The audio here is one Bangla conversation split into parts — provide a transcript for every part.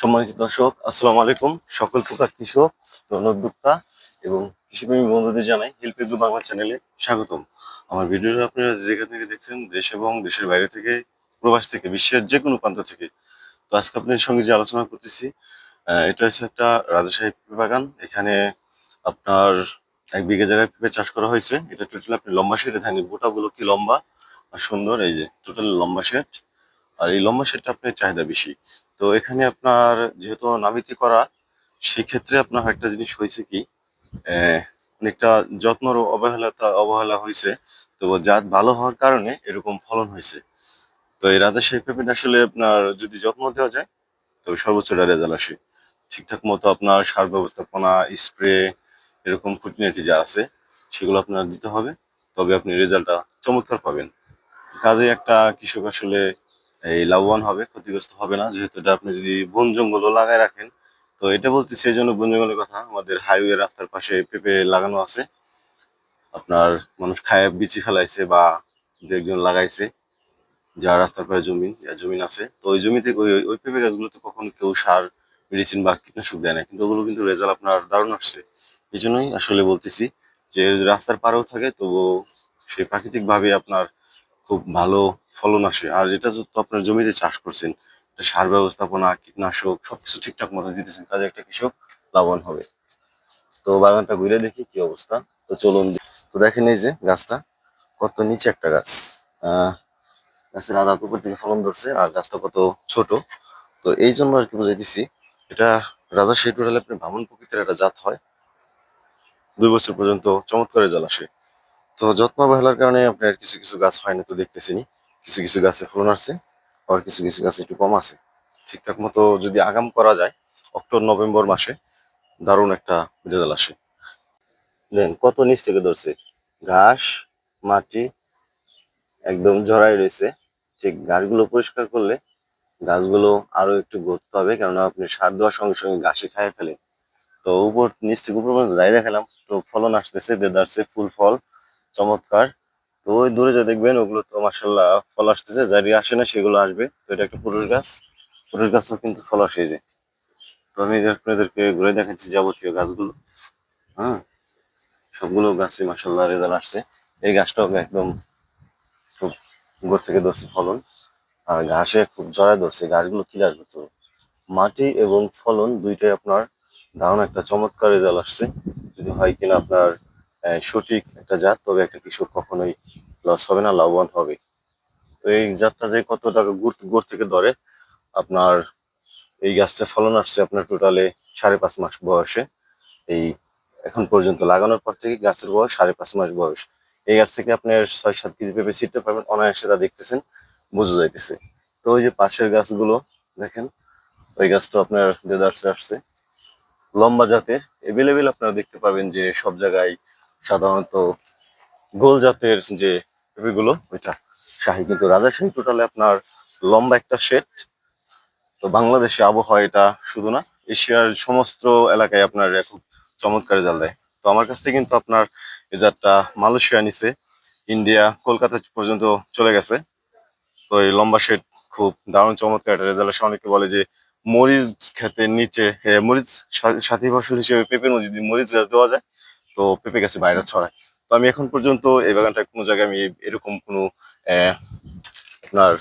সম্মানিত দর্শক, আসসালামু আলাইকুম। সকল প্রকার কৃষক উদ্যোক্তা এবং কৃষিপ্রেমী বন্ধুদের জানাই হেল্প এগ্রো বাংলা চ্যানেলে স্বাগতম। আমার ভিডিওটা আপনারা যেখান থেকে দেখছেন, দেশ এবং দেশের বাইরে থেকে, প্রবাস থেকে, বিশ্বের যে কোনো প্রান্ত থেকে। তো আজকে আপনাদের সঙ্গে যে আলোচনা করতেছি এটা হচ্ছে একটা রাজাশাহী পেঁপে বাগান। এখানে আপনার এক বিঘা জায়গায় পেঁপে চাষ করা হয়েছে। এটা টোটাল আপনি লম্বা শেডে থাকেন গোটাগুলো কি লম্বা আর সুন্দর, এই যে টোটাল লম্বা শেড। আর এই লম্বা শেডটা আপনার চাহিদা বেশি। তো এখানে আপনার যেহেতু নামিতি করা, সেক্ষেত্রে আপনার একটা জিনিস হয়েছে কি অনেকটা যত্নর অবহেলাতা, অবহেলা হয়েছে। তো জাত ভালো হওয়ার কারণে এরকম ফলন হয়েছে। তো এই রাজশাহী পেঁপেটা আসলে আপনার যদি যত্ন দেওয়া যায় তবে সর্বোচ্চ রেজাল্ট আসে। ঠিকঠাক মতো আপনার সার ব্যবস্থাপনা, স্প্রে, এরকম খুঁটিনাটি যা আছে, সেগুলো আপনার দিতে হবে। তবে আপনি রেজাল্টটা চমৎকার পাবেন। কাজে একটা কৃষক আসলে এই লাভবান হবে, ক্ষতিগ্রস্ত হবে না। যেহেতু এটা আপনি যদি বন জঙ্গলও লাগায় রাখেন, তো এটা বলতেছি এই জন্য বন জঙ্গলের কথা। আমাদের হাইওয়ে রাস্তার পাশে পেঁপে লাগানো আছে। আপনার মানুষ খায়, বিচি ফেলাইছে বা দু একজন লাগাইছে যা রাস্তার পাশে জমি জমিন আছে। তো ওই জমিতে ওই ওই- ওই পেঁপে গাছগুলোতে কখনো কেউ সার মেডিসিন বা কীটনাশক দেয় না। কিন্তু ওগুলো কিন্তু রেজাল্ট আপনার দারুণ আসছে। এই জন্যই আসলে বলতেছি যে রাস্তার পাড়েও থাকে তবু সে প্রাকৃতিকভাবে আপনার খুব ভালো ফলন আসে। আর এটা তো আপনার জমিতে চাষ করছেন সার ব্যবস্থাপনা, কীটনাশক, সবকিছু ঠিকঠাক মতো দিতেছেন কাজে একটা কৃষক লাভবান হবে। তো বাগানটা ঘুরে দেখি কি অবস্থা। তো চলুন তো দেখেন এই যে গাছটা, কত নিচে একটা গাছ। গাছের আধা উপর থেকে ফলন ধরছে, আর গাছটা কত ছোট। তো এই জন্য আর কি বুঝাইতেছি, এটা রাজা সেই টোটালে আপনি ভাবন প্রকৃতির একটা জাত হয়। দুই বছর পর্যন্ত চমৎকার রেজাল্ট আসে। তো যত্ন অবহেলার কারণে আপনার কিছু কিছু গাছ হয় না, তো দেখতেছিনি কিছু কিছু গাছে ফলন আসছে আবার কিছু কিছু গাছে একটু কম আছে। ঠিকঠাক মতো যদি আগাম করা যায়, অক্টোবর, নভেম্বর মাসে দারুণ একটা রেজাল্ট আসে। দেন, কত নিচ থেকে ধরছে? ঘাস, মাটি একদম জড়াই রয়েছে। ঠিক, গাছগুলো পরিষ্কার করলে গাছগুলো আরও একটু গ্রোথ পাবে কেননা আপনি সার দেওয়ার সঙ্গে সঙ্গে ঘাসে খাইয়ে ফেলে তো উপর, নিচ থেকে উপর পর্যন্ত যাই দেখালাম, তো ফলন আসতেছে দেদারছে ফুল ফল, চমৎকার। তো ওই দূরে যা দেখবেন, ওগুলো তো মার্শাল্লাহ ফল আসতেছে যারি আসে না সেগুলো আসবে। তো এটা একটা পুরুষ গাছ। পুরুষ গাছও কিন্তু ফল আসে যে। তো আমি আপনাদেরকে ঘুরে দেখাচ্ছি যাবতীয় গাছগুলো। হ্যাঁ? সবগুলো গাছে মার্শাল্লাহ রেজাল্ট আসছে। এই গাছটাও একদম খুব গোড় থেকে ধরছে ফলন। আর ঘাসে খুব জড়ায় ধরছে। গাছগুলো ক্লিয়ার করতে। মাটি এবং ফলন দুইটাই আপনার দারুণ একটা চমৎকার রেজাল্ট আসছে। যদি হয় কিনা আপনার সঠিক একটা জাত, তবে একটা কৃষক কখনোই লস হবে না, লাভবান হবে। তো এই জাতটা যে কত টাকা গুড় গুড় থেকে ধরে, আপনার এই গাছটা ফলন আসছে আপনার টোটালে সাড়ে পাঁচ মাস বয়সে। এই এখন পর্যন্ত লাগানোর পর থেকে গাছের বয়স সাড়ে পাঁচ মাস বয়স। এই গাছ থেকে আপনার ছয় সাত কেজি পেঁপে ছিটতে পারবেন, অনায়াসে তা দেখতেছেন, বোঝা যাইতেছে। তো ওই যে পাশের গাছগুলো, দেখেন, ওই গাছটা আপনার দেদারসে আসছে। লম্বা জাতের এভেলেবেল আপনারা দেখতে পাবেন যে সব জায়গায় সাধারণত গোল জাতের যে পেঁপেগুলো ওইটা শাহী। কিন্তু রাজাশাহী টোটালে আপনার লম্বা একটা সেট তো বাংলাদেশে আবহাওয়া এটা শুধু না, এশিয়ার সমস্ত এলাকায় আপনার খুব চমৎকার জাল দেয়। তো আমার কাছ থেকে কিন্তু আপনার এই জাতটা মালয়েশিয়া নিছে। ইন্ডিয়া, কলকাতা পর্যন্ত চলে গেছে। তো এই লম্বা শেড খুব দারুণ চমৎকার একটা রেজাল্ট আসে অনেকে বলে যে মরিচ ক্ষেতের নিচে মরিচ সাথী ফসল হিসেবে পেঁপের মরিচ গাছ দেওয়া যায় তো পেঁপে গাছে বাইরে ছড়ায়। তো আমি এখন পর্যন্ত এই বাগানটা কোনো জায়গায় আমি এরকম কোনো আপনার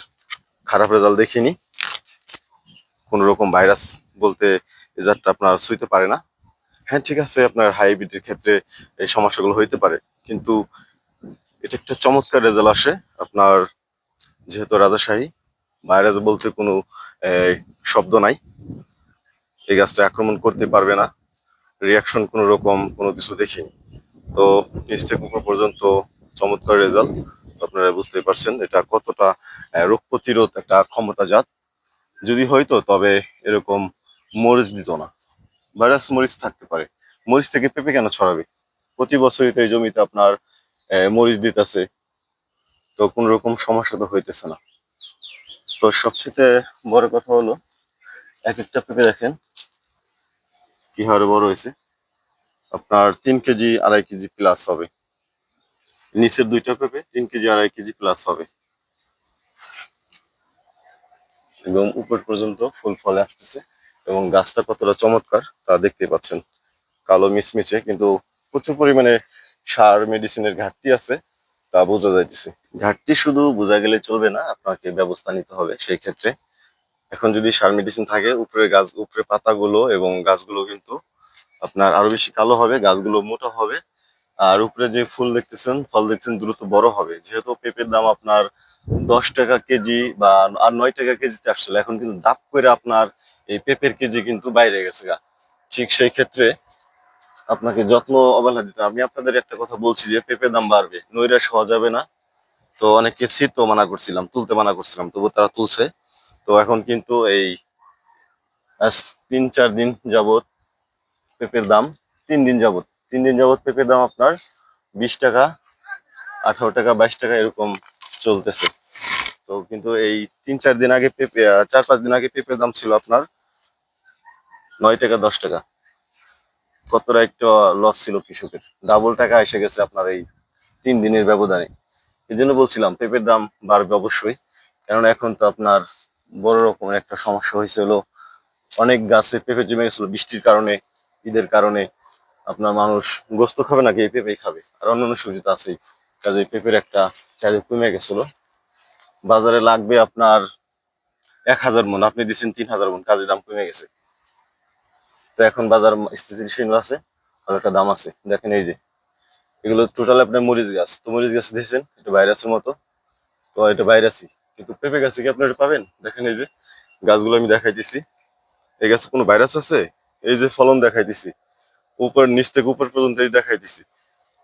খারাপ রেজাল্ট দেখিনি। কোনো রকম ভাইরাস বলতে জাতটা আপনার ছুঁইতে পারে না। হ্যাঁ ঠিক আছে, আপনার হাইব্রিডের ক্ষেত্রে এই সমস্যাগুলো হইতে পারে। কিন্তু এটা একটা চমৎকার রেজাল্ট আসে। আপনার যেহেতু রাজাশাহী ভাইরাস বলতে কোনো শব্দ নাই। এই গাছটা আক্রমণ করতে পারবে না। রিয়াকশন কোনো রকম, কোনো কিছু দেখিনি। তো নিচ থেকে উপর পর্যন্ত চমৎকার রেজাল্ট আপনারা বুঝতেই পারছেন এটা কতটা রোগ প্রতিরোধ একটা ক্ষমতা জাত যদি হয়তো, তবে এরকম মরিচ দিত না। ভাইরাস মরিচ থাকতে পারে। মরিচ থেকে পেঁপে কেন ছড়াবে? প্রতি বছরই তো এই জমিতে আপনার মরিচ দিতেছে। তো কোন রকম সমস্যা তো হইতেছে না। তো সবচেয়ে বড় কথা হলো, এক একটা পেঁপে দেখেন কি হারে বড় হয়েছে? আপনার তিন কেজি আড়াই কেজি প্লাস হবে। নিচের দুইটা পেঁপে, তিন কেজি আড়াই কেজি প্লাস হবে। এবং উপর পর্যন্ত ফুল ফলে আসতেছে এবং গাছটা কতটা চমৎকার তা দেখতে পাচ্ছেন। কালো মিচমিচে কিন্তু প্রচুর পরিমাণে সার, মেডিসিনের ঘাটতি আছে তা বোঝা যাইতেছে। ঘাটতি শুধু বোঝা গেলে চলবে না, আপনাকে ব্যবস্থা নিতে হবে সেই ক্ষেত্রে। এখন যদি সার মেডিসিন থাকে উপরে গাছ উপরে পাতাগুলো এবং গাছগুলো কিন্তু আপনার আরও বেশি কালো হবে, গাছগুলো মোটা হবে। আর উপরে যে ফুল দেখতেছেন, ফল দেখছেন দ্রুত বড় হবে। যেহেতু পেঁপের দাম আপনার দশ টাকা কেজি বা আর নয় টাকা কেজিতে আসছিল, এখন কিন্তু দাপ করে আপনার এই পেঁপের কেজি কিন্তু বাইরে গেছে গা। ঠিক সেই ক্ষেত্রে আপনাকে যত্ন অবহেলা দিতে। আমি আপনাদের একটা কথা বলছি যে, পেঁপের দাম বাড়বে, নৈরাশ হওয়া যাবে না। তো অনেককে তো মানা করছিলাম, তুলতে মানা করছিলাম তবু তারা তুলছে। তো এখন কিন্তু এই তিন, চার দিন যাবত পেঁপের দাম, তিন দিন যাবত তিন দিন যাবত পেঁপের দাম আপনার বিশ টাকা, আঠারো টাকা, বাইশ টাকা এরকম চলতেছে। তো কিন্তু এই তিন, চার দিন আগে পেঁপে চার, পাঁচ দিন আগে পেঁপের দাম ছিল আপনার নয় টাকা, দশ টাকা। কতটা একটা লস ছিল কৃষকের। ডাবল টাকা এসে গেছে আপনার এই তিন দিনের ব্যবধানে। এই জন্য বলছিলাম, পেঁপের দাম বাড়বে অবশ্যই। কারণ এখন তো আপনার বড় রকমের একটা সমস্যা হয়েছিল। অনেক গাছে পেঁপে জমে গেছিল বৃষ্টির কারণে, ঈদের কারণে। আপনার মানুষ গোস্ত খাবে নাকি এই পেঁপেই খাবে? আর অন্যান্য সবজি তো আছেই। কাজে পেঁপের একটা চাহিদা কমে গেছিল। বাজারে লাগবে আপনার এক হাজার মন, আপনি দিচ্ছেন তিন হাজার মন, কাজের দাম কমে গেছে। তো এখন বাজার স্থিতিশীল আছে আর একটা দাম আছে। দেখেন এই যে, এগুলো টোটাল আপনার মরিচ গাছ। তো মরিচ গাছ দিয়েছেন, এটা ভাইরাসের মতো। তো এটা ভাইরাসই কিন্তু পেঁপে গাছে কি আপনি এটা পাবেন? দেখেন এই যে, গাছগুলো আমি দেখাইতেছি। এই গাছে কোনো ভাইরাস আছে? এই যে ফলন দেখাইতেছি। উপর, নিচ থেকে উপর পর্যন্ত এই দেখাইতেছি।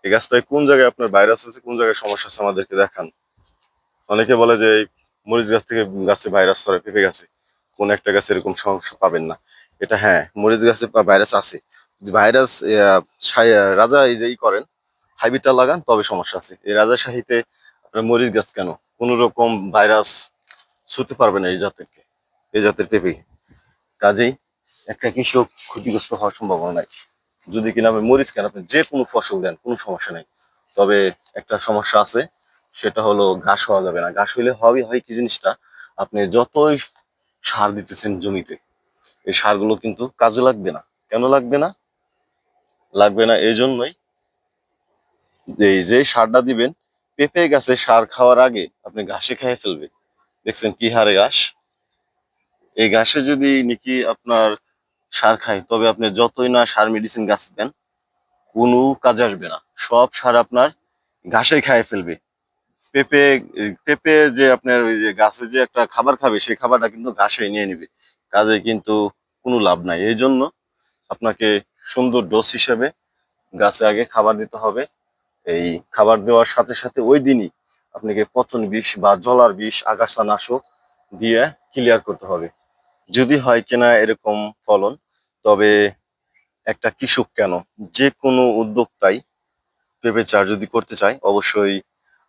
এই গাছটায় কোন জায়গায় আপনার ভাইরাস আছে, কোন জায়গায় সমস্যা আছে আমাদেরকে দেখান। অনেকে বলে যে এই মরিচ গাছ থেকে গাছে ভাইরাস ছড়ায়, পেঁপে গাছে। কোন একটা গাছে এরকম সমস্যা পাবেন না। এটা হ্যাঁ মরিচ গাছে ভাইরাস আছে। যদি ভাইরাস রাজা এই যে ই করেন, হাইব্রিডটা লাগান, তবে সমস্যা আছে। এই রাজা শাহিতে আপনার মরিচ গাছ কেন? কোন রকম ভাইরাস ছুতে পারবে না এই জাতেরকে এই জাতের পেঁপে। কাজেই একটা কৃষক ক্ষতিগ্রস্ত হওয়ার সম্ভাবনা নাই। যদি কিনা আপনি মরিচ কেন আপনি যে কোনো ফসল দেন, কোনো সমস্যা নেই। তবে একটা সমস্যা আছে, সেটা হলো ঘাস হওয়া যাবে না। ঘাস হইলে হবে হয় কি জিনিসটা? আপনি যতই সার দিতেছেন জমিতে, এই সারগুলো কিন্তু কাজে লাগবে না। কেন লাগবে না? লাগবে না এই জন্যই যে যে সারটা দিবেন পেঁপে গাছে সার খাওয়ার আগে আপনি ঘাসে খেয়ে ফেলবে দেখছেন কি হারে ঘাস? এই ঘাসে যদি নাকি আপনার সার খায়, তবে আপনি যতই না সার মেডিসিন গাছ দেন, কোনো কাজে আসবে না। সব সার আপনার ঘাসে খায় ফেলবে। পেঁপে পেঁপে যে আপনার ওই যে গাছে যে একটা খাবার খাবে, সেই খাবারটা কিন্তু ঘাসে নিয়ে নিবে। কাজে কিন্তু কোনো লাভ নাই। এই জন্য আপনাকে সুন্দর ডোজ হিসেবে গাছে আগে খাবার দিতে হবে। এই খাবার দেওয়ার সাথে সাথে ওই দিনই আপনাকে পচন বিষ বা জলার বিষ আগাছা নাশক দিয়ে ক্লিয়ার করতে হবে। যদি হয় কিনা এরকম ফলন, তবে একটা কৃষক কেন? যে কোনো উদ্যোক্তাই পেঁপে চাষ যদি করতে চায়, অবশ্যই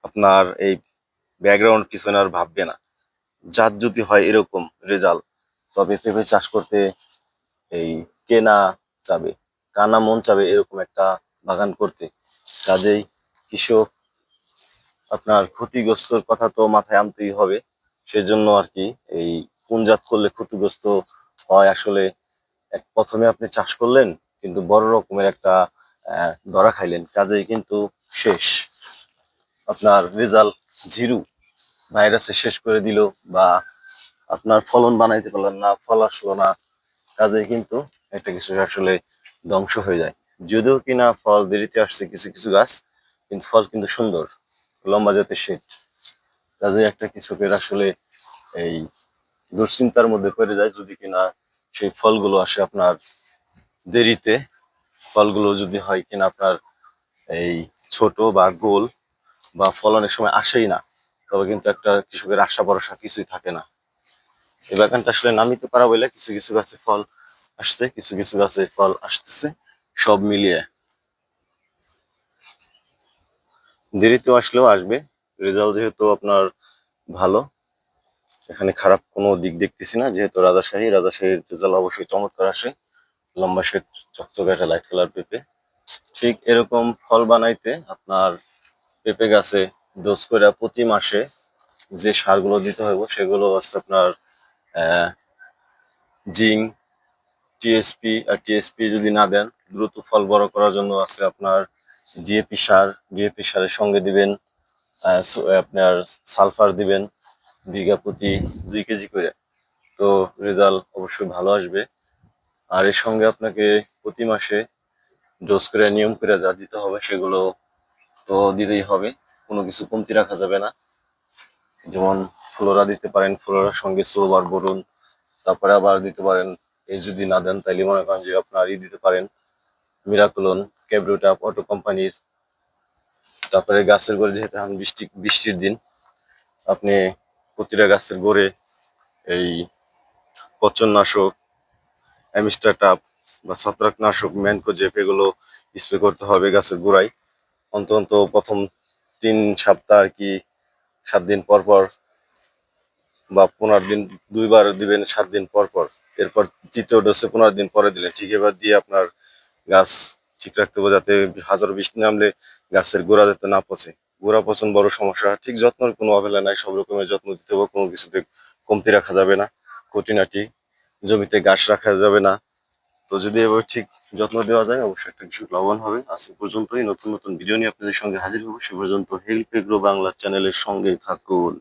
আপনার এই ব্যাকগ্রাউন্ড পিছনে আর ভাববে না। যার যদি হয় এরকম রেজাল্ট তবে পেঁপে চাষ করতে এই কেনা চাবে, কানা মন চাবে এরকম একটা বাগান করতে। কাজেই কৃষক আপনার ক্ষতিগ্রস্তর কথা তো মাথায় আনতেই হবে। সেজন্য আর কি এই কোন জাত করলে ক্ষতিগ্রস্ত হয় আসলে প্রথমে আপনি চাষ করলেন, কিন্তু বড় রকমের একটা ধরা খাইলেন, কাজেই কিন্তু শেষ। আপনার রেজাল্ট জিরু ভাইরাসে শেষ করে দিল বা আপনার ফলন বানাইতে পারলেন না, ফল আসলো না, কাজেই কিন্তু একটা কিছু আসলে ধ্বংস হয়ে যায়। যদিও কিনা ফল দেরিতে আসছে কিছু কিছু গাছ, কিন্তু ফল কিন্তু সুন্দর, লম্বা জাতের শীত কাজে একটা কৃষকের আসলে এই দুশ্চিন্তার মধ্যে পড়ে যায়, যদি কিনা সেই ফলগুলো আসে আপনার দেরিতে, ফলগুলো যদি হয় কিনা আপনার এই ছোট বা গোল বা ফল অনেক সময় আসেই না, তবে কিন্তু একটা কৃষকের আশা ভরসা কিছুই থাকে না। এই বাগানটা আসলে নামিতে পারা বলে কিছু কিছু গাছে ফল আসছে, কিছু কিছু গাছে ফল আসতেছে। সব মিলিয়ে। দেরিতেও আসলেও আসবে। রেজাল্ট যেহেতু আপনার ভালো, এখানে খারাপ কোনো দিক দেখতেছি না। যেহেতু রাজাশাহী, রাজাশাহীর রেজাল্ট অবশ্যই চমৎকার আসে। লম্বা শেট, চকচকে একটা লাইট কালার পেঁপে। ঠিক এরকম ফল বানাইতে আপনার পেঁপে গাছে ডোজ করে প্রতি মাসে যে সারগুলো দিতে হবে সেগুলো হচ্ছে আপনার জিঙ্ক, টিএসপি। আর টিএসপি যদি না দেন দ্রুত ফল বড় করার জন্য আছে আপনার ডিএপি সার। ডিএপি সারের সঙ্গে দিবেন আপনার সালফার দিবেন, বিঘা প্রতি দুই কেজি করে। তো রেজাল্ট অবশ্যই ভালো আসবে। আর এর সঙ্গে আপনাকে প্রতি মাসে ডোজ করে, নিয়ম করে যা দিতে হবে সেগুলো তো দিতেই হবে। কোনো কিছু কমতি রাখা যাবে না। যেমন ফ্লোরা দিতে পারেন, ফ্লোরার সঙ্গে সোবার বরুন তারপরে আবার দিতে পারেন, এই যদি না দেন তাইলে মনে করেন যে আপনার ই দিতে পারেন। মিরাকুলন, ক্যাব্রোটাপ অটো কোম্পানির, তারপরে গাছের গোড়ে যেহেতু এখন বৃষ্টি, বৃষ্টির দিন, আপনি প্রতিটা গাছের গোড়ে এই পচননাশক অ্যামিস্টাটাপ বা ছত্রাকনাশক, ম্যানকোজেপ, এগুলো স্প্রে করতে হবে গাছের গোড়ায়। অন্তত প্রথম তিন সপ্তাহ আর কি সাত দিন পর পর বা পনেরো দিন, দুইবার দিবেন সাত দিন পর পর। এরপর তৃতীয় ডোসে পনেরো দিন পরে দিলেন। ঠিক এবার দিয়ে আপনার গাছ ঠিক রাখতে হবে যাতে হাজার বৃষ্টি নামলে গাছের গোড়া যাতে না পচে। গোড়া পচন বড় সমস্যা। ঠিক যত্নের কোনো অবহেলা নাই, সব রকমের যত্ন দিতে হবে, কোনো কিছুতে কমতি রাখা যাবে না। খুঁটিনাটি জমিতে গাছ রাখা যাবে না। তো যদি এবার ঠিক যত্ন দেওয়া যায়, অবশ্যই একটা কিছু লাভবান হবে। আজ পর্যন্তই। নতুন নতুন ভিডিও নিয়ে আপনাদের সঙ্গে হাজির হব। সে পর্যন্ত হেল্প এগ্রো বাংলা চ্যানেলের সঙ্গেই থাকুন।